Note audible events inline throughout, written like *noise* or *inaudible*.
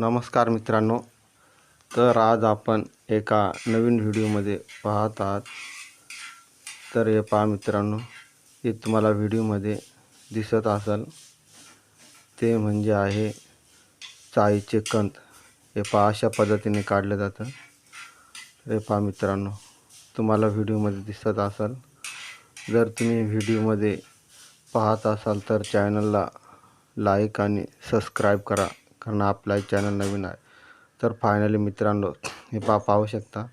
नमस्कार मित्रांनो. तर आज आपण एका नवीन व्हिडिओमध्ये पाहत आहात. तर हे पहा मित्रांनो हे तुम्हाला व्हिडिओमध्ये दिसत असेल. ते म्हणजे आहे चाईचे कंद. हे पहा अशा पद्धतीने काढलं जातं. तर हे पहा मित्रांनो तुम्हाला व्हिडिओमध्ये दिसत असेल. जर तुम्ही व्हिडिओमध्ये पाहत असाल तर चॅनलला लाईक आणि सबस्क्राईब करा. कारण आपला चॅनल नवीन आहे. तर फायनली मित्रांनो हे पा पाहू शकता.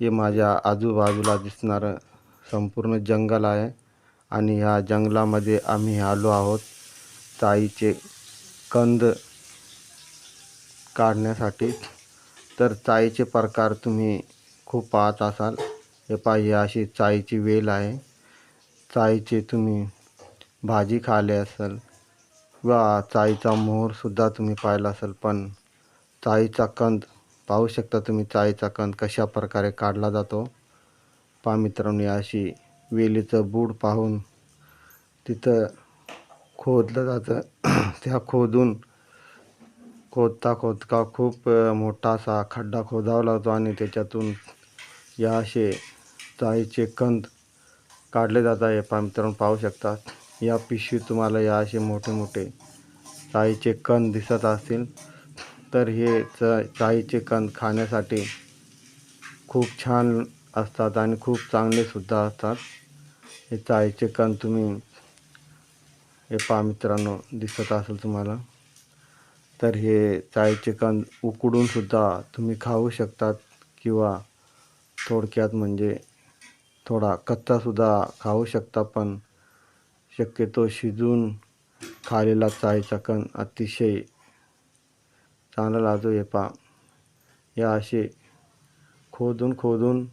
हे माझ्या आजूबाजूला दिसणारं संपूर्ण जंगल आहे आणि ह्या जंगलामध्ये आम्ही आलो आहोत. चाईचे कंद काढण्यासाठी. तर चाईचे प्रकार तुम्ही खूप पाहत असाल. हे पा ही अशी चाईची वेल आहे. चाईचे तुम्ही भाजी खाले असेल. वा चाईचा मोहरसुद्धा तुम्ही पाहिला असेल पण चाईचा कंद पाहू शकता तुम्ही चाईचा कंद कशा प्रकारे काढला जातो. पा मित्रांनी अशी वेलीचं बूड पाहून तिथं खोदलं जातं. *clears throat* त्या खोदून खोदता खोदता खूप मोठा असा खड्डा खोदावा लागतो आणि त्याच्यातून या असे चाईचे कंद काढले जातात. हे पा मित्रांनो पाहू शकतात या पिशवीत तुम्हाला या असे मोठे मोठे चाईचे कंद दिसत असतील. तर हे च चाईचे कंद खाण्यासाठी खूप छान असतात आणि खूप चांगलेसुद्धा असतात. हे चाईचे कंद तुम्ही हे पा मित्रांनो दिसत असेल तुम्हाला. तर हे चाईचे कंद उकडूनसुद्धा तुम्ही खाऊ शकतात किंवा थोडक्यात म्हणजे थोडा कच्चासुद्धा खाऊ शकता पण शक्यतो शिजून खालेला चायचा कण अतिशय चांगला लागतो हे पहा या असे खोदून खोदून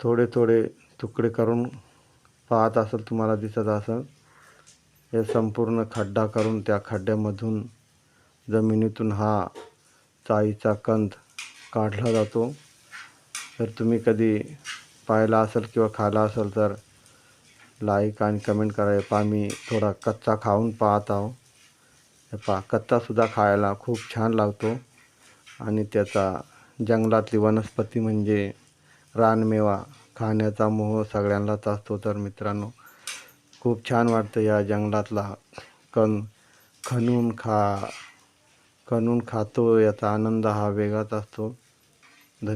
थोडे थोडे तुकडे करून पाहत असेल तुम्हाला दिसत असेल. हे संपूर्ण खड्डा करून त्या खड्ड्यामधून जमिनीतून हा चाईचा कंद काढला जातो. जर तुम्ही कधी पाहिला असेल किंवा खाला असेल तर लाईक आणि कमेंट करा. हे पहा मी थोडा कच्चा खाऊन पाहत आहो. हे पहा कच्चासुद्धा खायला खूप छान लागतो. आणि त्याचा जंगलातली वनस्पती म्हणजे रानमेवा खाण्याचा मोह सगळ्यांनाच असतो. तर मित्रांनो खूप छान वाटतं या जंगलातला कण खणून खा खणून खातो. याचा आनंद हा वेगळाच असतो. धन्य